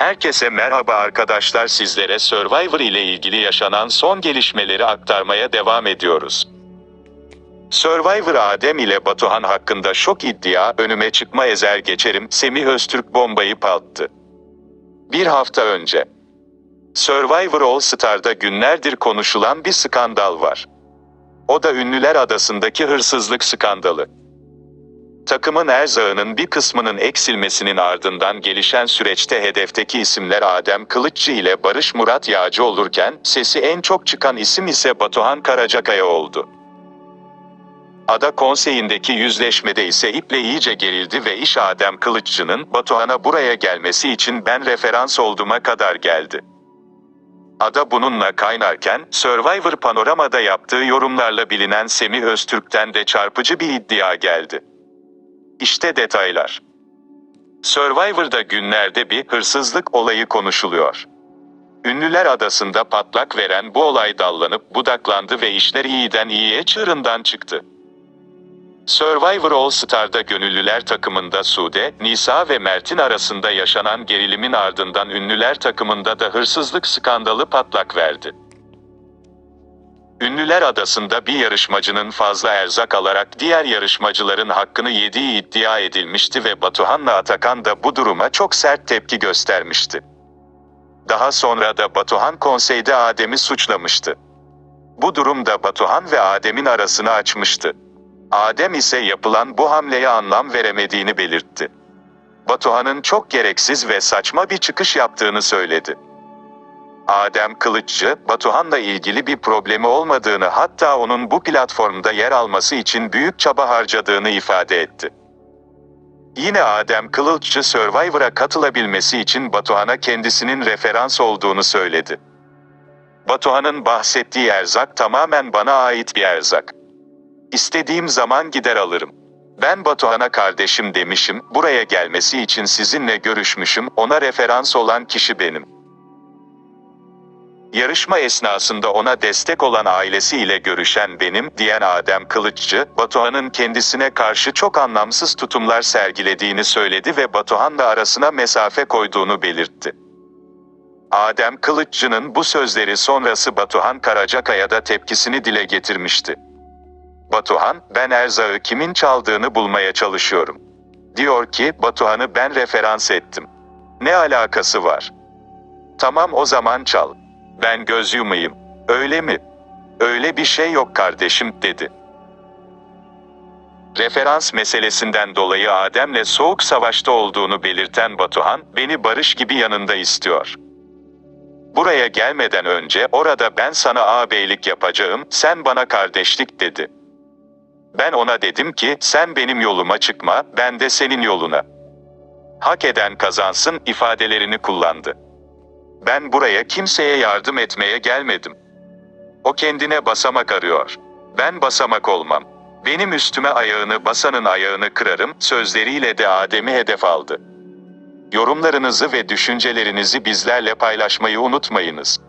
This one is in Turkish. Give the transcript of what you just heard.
Herkese merhaba arkadaşlar sizlere Survivor ile ilgili yaşanan son gelişmeleri aktarmaya devam ediyoruz. Survivor Adem ile Batuhan hakkında şok iddia önüme çıkma ezer geçerim Semih Öztürk bombayı patlattı. Bir hafta önce. Survivor All Star'da günlerdir konuşulan bir skandal var. O da Ünlüler Adası'ndaki hırsızlık skandalı. Takımın erzağının bir kısmının eksilmesinin ardından gelişen süreçte hedefteki isimler Adem Kılıççı ile Barış Murat Yağcı olurken, sesi en çok çıkan isim ise Batuhan Karacakaya oldu. Ada konseyindeki yüzleşmede ise iple iyice gerildi ve iş Adem Kılıççı'nın Batuhan'a buraya gelmesi için ben referans olduğuma kadar geldi. Ada bununla kaynarken, Survivor Panorama'da yaptığı yorumlarla bilinen Semih Öztürk'ten de çarpıcı bir iddia geldi. İşte detaylar. Survivor'da günlerde bir hırsızlık olayı konuşuluyor. Ünlüler Adası'nda patlak veren bu olay dallanıp budaklandı ve işler iyiden iyiye çığırından çıktı. Survivor All Star'da gönüllüler takımında Sude, Nisa ve Mert'in arasında yaşanan gerilimin ardından ünlüler takımında da hırsızlık skandalı patlak verdi. Ünlüler Adası'nda bir yarışmacının fazla erzak alarak diğer yarışmacıların hakkını yediği iddia edilmişti ve Batuhan'la Atakan da bu duruma çok sert tepki göstermişti. Daha sonra da Batuhan konseyde Adem'i suçlamıştı. Bu durum da Batuhan ve Adem'in arasını açmıştı. Adem ise yapılan bu hamleye anlam veremediğini belirtti. Batuhan'ın çok gereksiz ve saçma bir çıkış yaptığını söyledi. Adem Kılıççı, Batuhan'la ilgili bir problemi olmadığını hatta onun bu platformda yer alması için büyük çaba harcadığını ifade etti. Yine Adem Kılıççı Survivor'a katılabilmesi için Batuhan'a kendisinin referans olduğunu söyledi. Batuhan'ın bahsettiği erzak tamamen bana ait bir erzak. İstediğim zaman gider alırım. Ben Batuhan'a kardeşim demişim, buraya gelmesi için sizinle görüşmüşüm, ona referans olan kişi benim. Yarışma esnasında ona destek olan ailesiyle görüşen benim, diyen Adem Kılıççı, Batuhan'ın kendisine karşı çok anlamsız tutumlar sergilediğini söyledi ve Batuhan'la arasına mesafe koyduğunu belirtti. Adem Kılıççı'nın bu sözleri sonrası Batuhan Karacakaya da tepkisini dile getirmişti. Batuhan, ben erzağı kimin çaldığını bulmaya çalışıyorum. Diyor ki, Batuhan'ı ben referans ettim. Ne alakası var? Tamam o zaman çal. Ben göz yumayım. Öyle mi? Öyle bir şey yok kardeşim, dedi. Referans meselesinden dolayı Adem'le soğuk savaşta olduğunu belirten Batuhan, beni barış gibi yanında istiyor. Buraya gelmeden önce orada ben sana ağabeylik yapacağım, sen bana kardeşlik dedi. Ben ona dedim ki, sen benim yoluma çıkma, ben de senin yoluna. Hak eden kazansın ifadelerini kullandı. Ben buraya kimseye yardım etmeye gelmedim. O kendine basamak arıyor. Ben basamak olmam. Benim üstüme ayağını basanın ayağını kırarım sözleriyle de Adem'i hedef aldı. Yorumlarınızı ve düşüncelerinizi bizlerle paylaşmayı unutmayınız.